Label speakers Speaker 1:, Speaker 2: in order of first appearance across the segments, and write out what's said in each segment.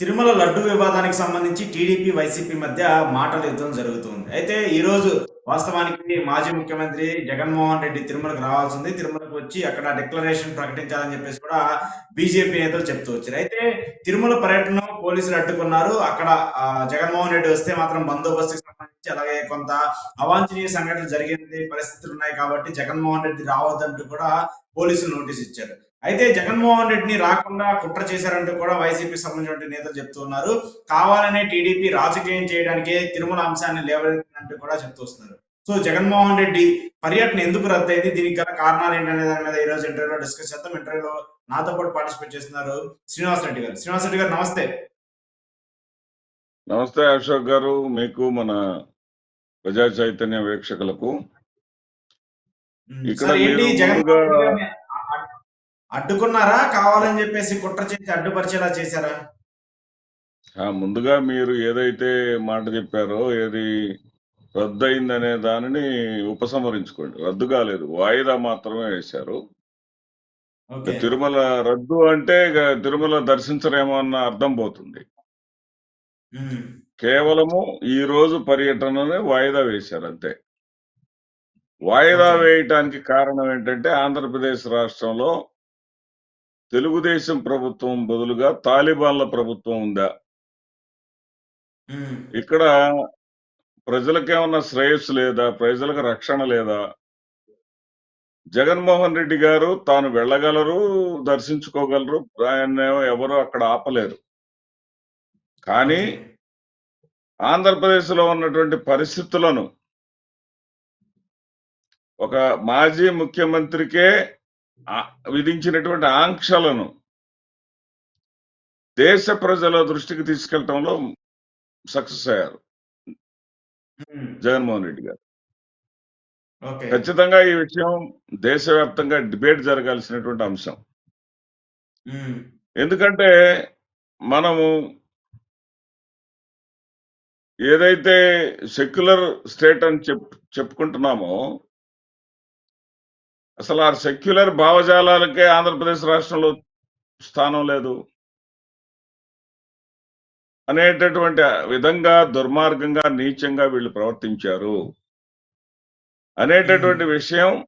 Speaker 1: తిరుమల లడ్డు వివాదానికి సంబంధించి TDP YCP మధ్య మాటల యుద్ధం జరుగుతుంది. అయితే ఈ రోజు వాస్తవానికి మాజీ ముఖ్యమంత్రి జగన్మోహన్ రెడ్డి తిరుమలకు రావాల్సింది. తిరుమలకు వచ్చి అక్కడ డిక్లరేషన్ ప్రకటించాలని చెప్పేసి కూడా బీజేపీ నేతలు చెప్తూ వచ్చారు. అయితే తిరుమల పర్యటన పోలీసులు అడ్డుకున్నారు. అక్కడ జగన్మోహన్ రెడ్డి వస్తే మాత్రం బందోబస్తుకి అలాగే కొంత అవాంఛనీయ సంఘటనలు జరిగింది పరిస్థితులు ఉన్నాయి కాబట్టి జగన్మోహన్ రెడ్డి రావద్దంటూ కూడా పోలీసులు నోటీస్ ఇచ్చారు. అయితే జగన్మోహన్ రెడ్డిని రాకుండా కుట్ర చేశారంటూ కూడా వైసీపీ సంబంధించిన నేతలు చెప్తున్నారు కావాలనే టీడీపీ రాజకీయం చేయడానికే తిరుమల అంశాన్ని లేవనెత్తినట్టు కూడా చెప్తూ వస్తున్నారు. సో జగన్మోహన్ రెడ్డి పర్యటన ఎందుకు రద్దయింది? దీనికి గల కారణాలు ఏంటనే దాని మీద ఈ రోజు ఇంటర్వ్యూలో డిస్కస్ చేద్దాం. ఇంటర్వ్యూలో నాతో పాటు పార్టిసిపేట్ చేస్తున్నారు శ్రీనివాస్ రెడ్డి గారు. శ్రీనివాస్ రెడ్డి గారు నమస్తే.
Speaker 2: నమస్తే అశోక్ గారు. మీకు మన ప్రజా చైతన్య వీక్షకులకు ఇక్కడ
Speaker 1: అడ్డుకున్నారా? కావాలని చెప్పేసి కుట్ర చేసి అడ్డుపరిచేలా చేశారా?
Speaker 2: ఆ, ముందుగా మీరు ఏదైతే మాట చెప్పారో ఏది రద్దు అయిందనే దానిని ఉపసంహరించుకోండి. రద్దు కాలేదు. వాయిదా మాత్రమే వేశారు. తిరుమల రద్దు అంటే ఇక తిరుమల దర్శించరేమో అన్న అర్థం పోతుంది. కేవలము ఈ రోజు పర్యటననే వాయిదా వేశారు అంతే. వాయిదా. వేయటానికి కారణం ఏంటంటే ఆంధ్రప్రదేశ్ రాష్ట్రంలో తెలుగుదేశం ప్రభుత్వం బదులుగా తాలిబాన్ల ప్రభుత్వం ఉందా. ఇక్కడ ప్రజలకేమన్నా శ్రేయస్సు లేదా? ప్రజలకు రక్షణ లేదా? జగన్మోహన్ రెడ్డి గారు తాను వెళ్ళగలరు దర్శించుకోగలరు ఆయన ఎవరు అక్కడ ఆపలేరు. కానీ ఆంధ్రప్రదేశ్లో ఉన్నటువంటి పరిస్థితులను ఒక మాజీ ముఖ్యమంత్రికే విధించినటువంటి ఆంక్షలను దేశ ప్రజల దృష్టికి తీసుకెళ్ళటంలో సక్సెస్ అయ్యారు. జగన్మోహన్ రెడ్డి గారు ఖచ్చితంగా ఈ విషయం దేశవ్యాప్తంగా డిబేట్ జరగాల్సినటువంటి అంశం. ఎందుకంటే మనము ఏదైతే సెక్యులర్ స్టేట్ అని చెప్ చెప్పుకుంటున్నామో అసలు ఆ సెక్యులర్ భావజాలాలకే ఆంధ్రప్రదేశ్ రాష్ట్రంలో స్థానం లేదు. అనేటటువంటి విధంగా దుర్మార్గంగా నీచంగా వీళ్ళు ప్రవర్తించారు. అనేటటువంటి విషయం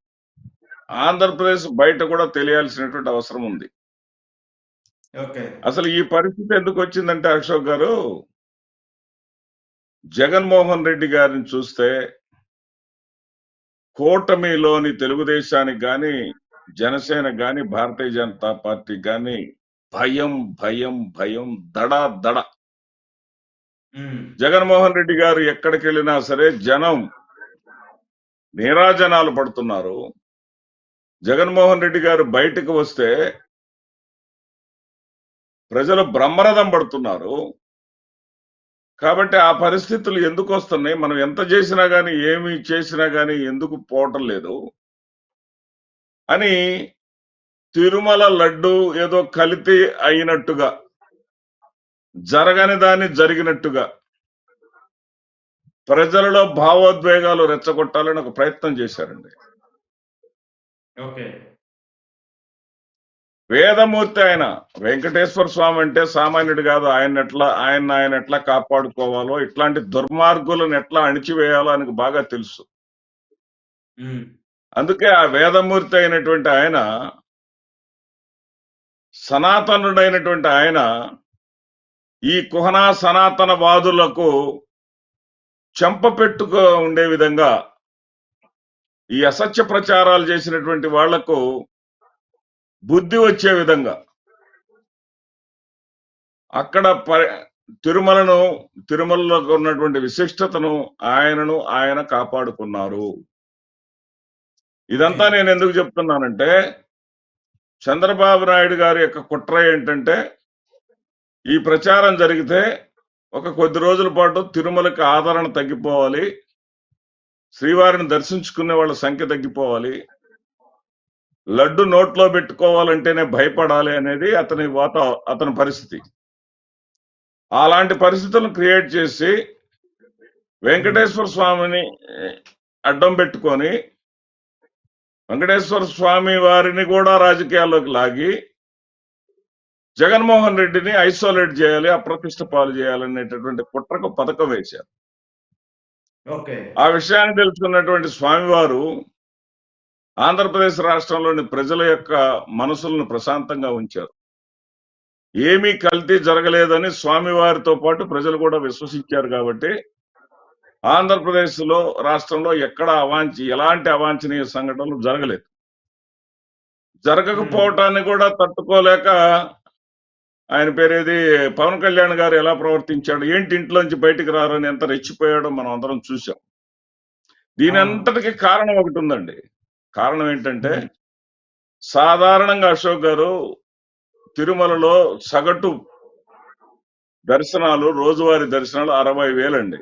Speaker 2: ఆంధ్రప్రదేశ్ బయట కూడా తెలియాల్సినటువంటి అవసరం ఉంది. అసలు ఈ పరిస్థితి ఎందుకు వచ్చిందంటే అశోక్ గారు జగన్మోహన్ రెడ్డి గారిని చూస్తే కూటమిలోని తెలుగుదేశానికి గాని జనసేన గాని భారతీయ జనతా పార్టీ గాని భయం భయం భయం దడ దడ. జగన్మోహన్ రెడ్డి గారు ఎక్కడికి వెళ్ళినా సరే జనం నీరాజనాలు పడుతున్నారు. జగన్మోహన్ రెడ్డి గారు బయటకు వస్తే ప్రజలు బ్రహ్మరథం పడుతున్నారు. కాబట్టి ఆ పరిస్థితులు ఎందుకు వస్తున్నాయి? మనం ఎంత చేసినా కానీ ఏమి చేసినా కానీ ఎందుకు పోవటం లేదు? అని తిరుమల లడ్డు ఏదో కలితి అయినట్టుగా జరగని దాన్ని జరిగినట్టుగా ప్రజలలో భావోద్వేగాలు రెచ్చగొట్టాలని ఒక ప్రయత్నం చేశారండి.
Speaker 1: ఓకే.
Speaker 2: వేదమూర్తి ఆయన వెంకటేశ్వర స్వామి అంటే సామాన్యుడు కాదు ఆయన ఎట్లా ఆయన ఆయన ఎట్లా కాపాడుకోవాలో ఇట్లాంటి దుర్మార్గులను ఎట్లా అణిచివేయాలో ఆయనకు బాగా తెలుసు. అందుకే ఆ వేదమూర్తి అయినటువంటి ఆయన సనాతనుడైనటువంటి ఆయన ఈ కుహనా సనాతన వాదులకు చెంప పెట్టుకో ఉండే విధంగా ఈ అసత్య ప్రచారాలు చేసినటువంటి వాళ్ళకు బుద్ధి వచ్చే విధంగా. అక్కడ ప- తిరుమలను తిరుమలలో ఉన్నటువంటి విశిష్టతను ఆయనను ఆయన కాపాడుకున్నారు. ఇదంతా నేను ఎందుకు చెప్తున్నానంటే చంద్రబాబు నాయుడు గారి యొక్క కుట్ర ఏంటంటే ఈ ప్రచారం జరిగితే ఒక కొద్ది రోజుల పాటు తిరుమలకి ఆదరణ తగ్గిపోవాలి శ్రీవారిని దర్శించుకునే వాళ్ళ సంఖ్య తగ్గిపోవాలి లడ్డు నోట్లో పెట్టుకోవాలంటేనే భయపడాలి అనేది అతని వాత అతని పరిస్థితి. అలాంటి పరిస్థితులను క్రియేట్ చేసి వెంకటేశ్వర స్వామిని అడ్డం పెట్టుకొని వెంకటేశ్వర స్వామి వారిని కూడా రాజకీయాల్లోకి లాగి జగన్మోహన్ రెడ్డిని ఐసోలేట్ చేయాలి అప్రతిష్ట పాలు చేయాలనేటటువంటి కుట్రకు పథకం వేశారు. ఆ విషయాన్ని తెలుసుకున్నటువంటి స్వామివారు ఆంధ్రప్రదేశ్ రాష్ట్రంలోని ప్రజల యొక్క మనసులను ప్రశాంతంగా ఉంచారు. ఏమీ కల్తీ జరగలేదని స్వామివారితో పాటు ప్రజలు కూడా విశ్వసించారు కాబట్టి ఆంధ్రప్రదేశ్లో రాష్ట్రంలో ఎక్కడ అవాంఛ ఎలాంటి అవాంఛనీయ సంఘటనలు జరగలేదు. జరగకపోవటాన్ని కూడా తట్టుకోలేక ఆయన పేరేది పవన్ కళ్యాణ్ గారు ఎలా ప్రవర్తించాడు ఏంటి ఇంట్లోంచి బయటికి రారని ఎంత రెచ్చిపోయాడో మనం అందరం చూసాం దీని అంతటికి కారణం ఒకటి ఉందండి. కారణం ఏంటంటే సాధారణంగా అశోక్ గారు తిరుమలలో సగటు దర్శనాలు రోజువారీ దర్శనాలు అరవై వేలండి.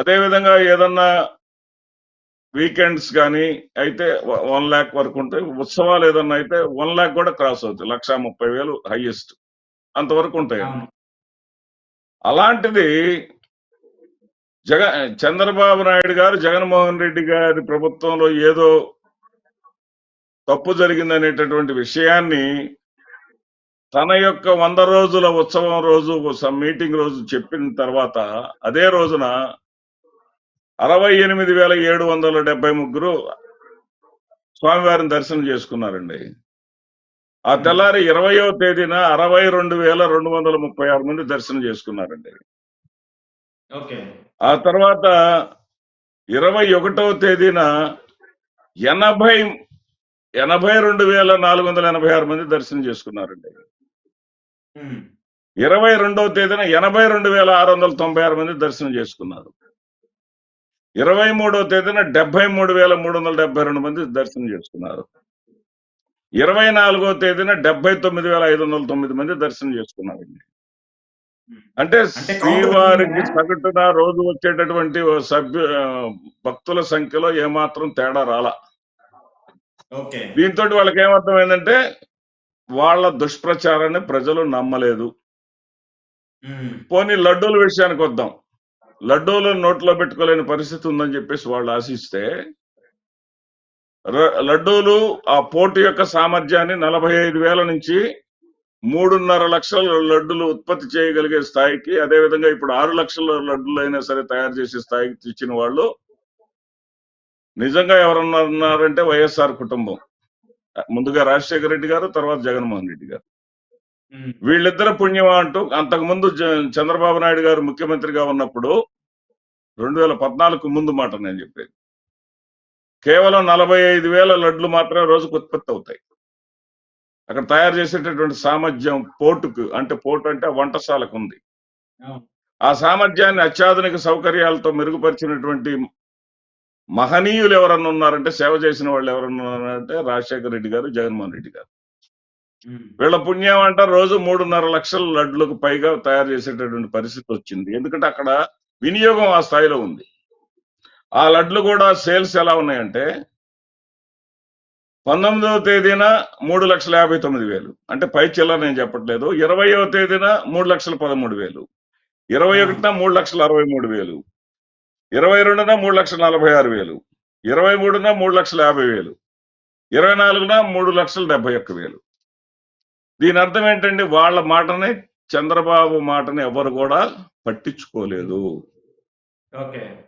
Speaker 2: అదేవిధంగా ఏదన్నా వీకెండ్స్ కానీ అయితే వన్ ల్యాక్ వరకు ఉంటాయి. ఉత్సవాలు ఏదన్నా అయితే వన్ ల్యాక్ కూడా క్రాస్ అవుతాయి. లక్ష ముప్పై వేలు హైయెస్ట్ అంతవరకు ఉంటాయి అలాంటిది జగ చంద్రబాబు నాయుడు గారు జగన్మోహన్ రెడ్డి గారి ప్రభుత్వంలో ఏదో తప్పు జరిగిందనేటటువంటి విషయాన్ని తన యొక్క వంద రోజుల ఉత్సవం రోజు మీటింగ్ రోజు చెప్పిన తర్వాత అదే రోజున అరవై ఎనిమిది వేల ఏడు వందల డెబ్బై ముగ్గురు స్వామివారిని దర్శనం చేసుకున్నారండి. ఆ తెల్లారి ఇరవయో తేదీన అరవై రెండు వేల రెండు వందల ముప్పై ఆరు మంది దర్శనం చేసుకున్నారండి. ఆ తర్వాత ఇరవై ఒకటవ తేదీన ఎనభై ఎనభై రెండు వేల నాలుగు వందల ఎనభై ఆరు మంది దర్శనం చేసుకున్నారండి. ఇరవై రెండవ తేదీన ఎనభై రెండు వేల ఆరు వందల తొంభై ఆరు మంది దర్శనం చేసుకున్నారు. ఇరవై మూడవ తేదీన డెబ్బై మూడు వేల మూడు వందల డెబ్బై రెండు మంది దర్శనం చేసుకున్నారు. ఇరవై నాలుగో తేదీన డెబ్బై తొమ్మిది వేల ఐదు వందల తొమ్మిది మంది దర్శనం చేసుకున్నారండి. అంటే శ్రీవారికి సగటున రోజు వచ్చేటటువంటి సభ్యు భక్తుల సంఖ్యలో ఏమాత్రం తేడా రాలా. దీంతో వాళ్ళకి ఏమర్థమైందంటే వాళ్ళ దుష్ప్రచారాన్ని ప్రజలు నమ్మలేదు. పోనీ లడ్డూల విషయానికి వద్దాం. లడ్డూలు నోట్లో పెట్టుకోలేని పరిస్థితి ఉందని చెప్పేసి వాళ్ళు ఆశిస్తే లడ్డూలు ఆ పోటీ యొక్క సామర్థ్యాన్ని నలభై ఐదు వేల నుంచి మూడున్నర లక్షల లడ్డులు ఉత్పత్తి చేయగలిగే స్థాయికి అదేవిధంగా ఇప్పుడు ఆరు లక్షల లడ్డులు అయినా సరే తయారు చేసే స్థాయికి తెచ్చిన వాళ్ళు నిజంగా ఎవరన్నా ఉన్నారంటే వైఎస్ఆర్ కుటుంబం. ముందుగా రాజశేఖర రెడ్డి గారు తర్వాత జగన్మోహన్ రెడ్డి గారు. వీళ్ళిద్దరు పుణ్యం అంటూ అంతకుముందు చంద్రబాబు నాయుడు గారు ముఖ్యమంత్రిగా ఉన్నప్పుడు రెండు వేల పద్నాలుగు ముందు మాట నేను చెప్పేది. కేవలం నలభై ఐదు వేల లడ్లు మాత్రమే రోజుకు ఉత్పత్తి అవుతాయి. అక్కడ తయారు చేసేటటువంటి సామర్థ్యం పోర్టుకు అంటే పోర్టు అంటే వంటశాలకు ఉంది. ఆ సామర్థ్యాన్ని అత్యాధునిక సౌకర్యాలతో మెరుగుపరిచినటువంటి మహనీయులు ఎవరన్నా ఉన్నారంటే సేవ చేసిన వాళ్ళు ఎవరన్నా ఉన్నారంటే రాజశేఖర రెడ్డి గారు జగన్మోహన్ రెడ్డి గారు. వీళ్ళ పుణ్యం అంట రోజు మూడున్నర లక్షల లడ్లకు పైగా తయారు చేసేటటువంటి పరిస్థితి వచ్చింది ఎందుకంటే అక్కడ వినియోగం ఆ స్థాయిలో ఉంది ఆ లడ్లు కూడా సేల్స్ ఎలా ఉన్నాయంటే పంతొమ్మిదవ తేదీన మూడు లక్షల యాభై తొమ్మిది వేలు. అంటే పై చిల్లర నేను చెప్పట్లేదు. ఇరవయవ తేదీన మూడు లక్షల పదమూడు వేలు. ఇరవై ఒకటిన మూడు లక్షల అరవై మూడు వేలు. ఇరవై రెండున మూడు లక్షల నలభై ఆరు వేలు. ఇరవై మూడున మూడు లక్షల యాభై వేలు. ఇరవై నాలుగున మూడు లక్షల డెబ్బై ఒక్క వేలు. దీని అర్థం ఏంటంటే వాళ్ళ మాటని చంద్రబాబు మాటని ఎవరు కూడా పట్టించుకోలేదు.
Speaker 1: ఓకే.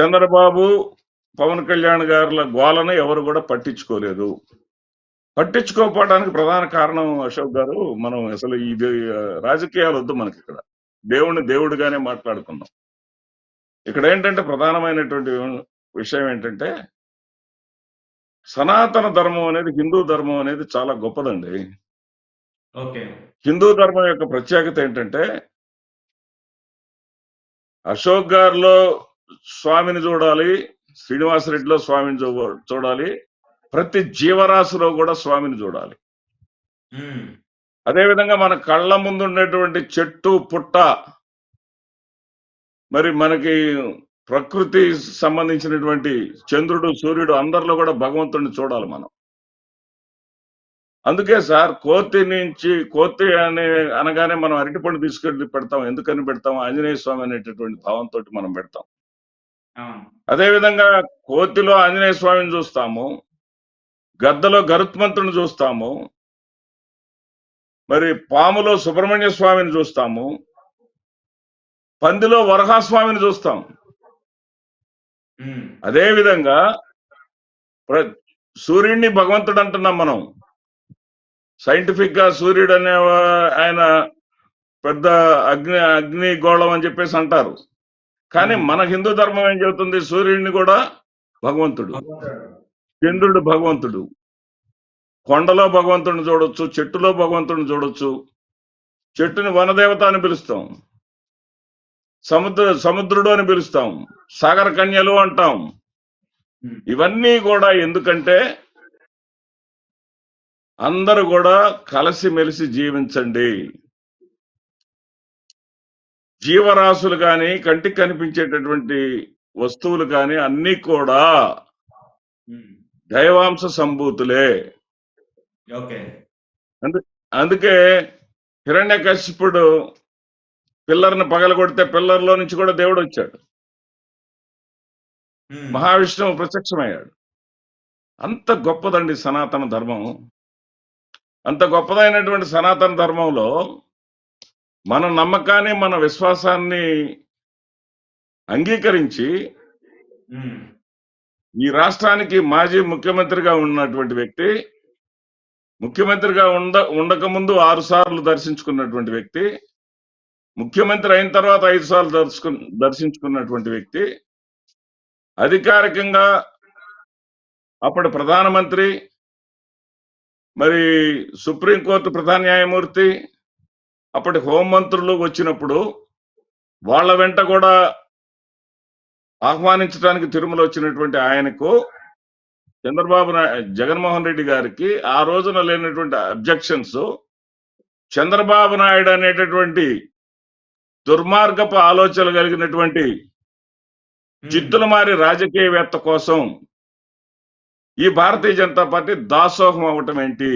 Speaker 2: చంద్రబాబు పవన్ కళ్యాణ్ గారుల గోలను ఎవరు కూడా పట్టించుకోలేదు. పట్టించుకోకపోవడానికి ప్రధాన కారణం అశోక్ గారు మనం అసలు ఇది రాజకీయాలు వద్దు మనకి ఇక్కడ దేవుడిని దేవుడిగానే మాట్లాడుకుందాం ఇక్కడ ఏంటంటే ప్రధానమైనటువంటి విషయం ఏంటంటే సనాతన ధర్మం అనేది హిందూ ధర్మం అనేది చాలా గొప్పదండి.
Speaker 1: ఓకే.
Speaker 2: హిందూ ధర్మం యొక్క ప్రత్యేకత ఏంటంటే అశోక్ గారిలో స్వామిని చూడాలి శ్రీనివాసరెడ్డిలో స్వామిని చూ- చూడాలి. ప్రతి జీవరాశిలో కూడా స్వామిని చూడాలి. అదేవిధంగా మన కళ్ళ ముందు ఉండేటువంటి చెట్టు పుట్ట మరి మనకి ప్రకృతి సంబంధించినటువంటి చంద్రుడు సూర్యుడు అందరిలో కూడా భగవంతుడిని చూడాలి మనం. అందుకే సార్ కోతి నుంచి కోతి అనే అనగానే మనం అరటిపండు తీసుకెళ్ళి పెడతాం ఎందుకని పెడతాం ఆంజనేయ స్వామి అనేటటువంటి భావంతో మనం పెడతాం. అదేవిధంగా కోతిలో ఆంజనేయ స్వామిని చూస్తాము గద్దలో గరుత్మంతుని చూస్తాము మరి పాములో సుబ్రహ్మణ్య స్వామిని చూస్తాము పందిలో వరహాస్వామిని చూస్తాం.
Speaker 1: ఉమ్,
Speaker 2: అదే విధంగా ప్ర- సూర్యుడిని భగవంతుడు అంటున్నాం మనం. సైంటిఫిక్గా సూర్యుడు అనే ఆయన పెద్ద అగ్ని అగ్ని గోళం అని చెప్పేసి అంటారు. కానీ. మన హిందూ ధర్మం ఏం చెబుతుంది? సూర్యుడిని కూడా భగవంతుడు. చంద్రుడు భగవంతుడు. కొండలో భగవంతుడిని చూడొచ్చు చెట్టులో భగవంతుడిని చూడొచ్చు. చెట్టుని వనదేవత అని పిలుస్తాం. సముద్ర సముద్రుడు అని పిలుస్తాం. సాగర కన్యలు అంటాం. ఇవన్నీ కూడా ఎందుకంటే అందరూ కూడా కలిసిమెలిసి జీవించండి. జీవరాశులు కానీ కంటికి కనిపించేటటువంటి వస్తువులు కానీ అన్నీ కూడా దైవాంశ సంభూతులే.
Speaker 1: ఓకే.
Speaker 2: అందుకే హిరణ్య కశ్యపుడు పిల్లర్ని పగలగొడితే పిల్లర్లో నుంచి కూడా దేవుడు వచ్చాడు. మహావిష్ణువు ప్రత్యక్షమయ్యాడు. అంత గొప్పదండి సనాతన ధర్మం. అంత గొప్పదైనటువంటి సనాతన ధర్మంలో మన నమ్మకాన్ని మన విశ్వాసాన్ని అంగీకరించి ఈ రాష్ట్రానికి మాజీ ముఖ్యమంత్రిగా ఉన్నటువంటి వ్యక్తి ముఖ్యమంత్రిగా ఉండ ఉండక ముందు ఆరు సార్లు దర్శించుకున్నటువంటి వ్యక్తి ముఖ్యమంత్రి అయిన తర్వాత ఐదు సార్లు దర్శకు దర్శించుకున్నటువంటి వ్యక్తి అధికారికంగా అప్పటి ప్రధానమంత్రి మరి సుప్రీంకోర్టు ప్రధాన న్యాయమూర్తి అప్పటి హోంమంత్రులు వచ్చినప్పుడు వాళ్ళ వెంట కూడా ఆహ్వానించడానికి తిరుమల వచ్చినటువంటి ఆయనకు చంద్రబాబు జగన్మోహన్ రెడ్డి గారికి ఆ రోజున లేనటువంటి అబ్జెక్షన్స్ చంద్రబాబు నాయుడు అనేటటువంటి దుర్మార్గపు ఆలోచనలు కలిగినటువంటి
Speaker 1: ఉమ్,
Speaker 2: జిత్తుల మారి రాజకీయవేత్త కోసం ఈ భారతీయ జనతా పార్టీ దాసోహం అవటం ఏంటి?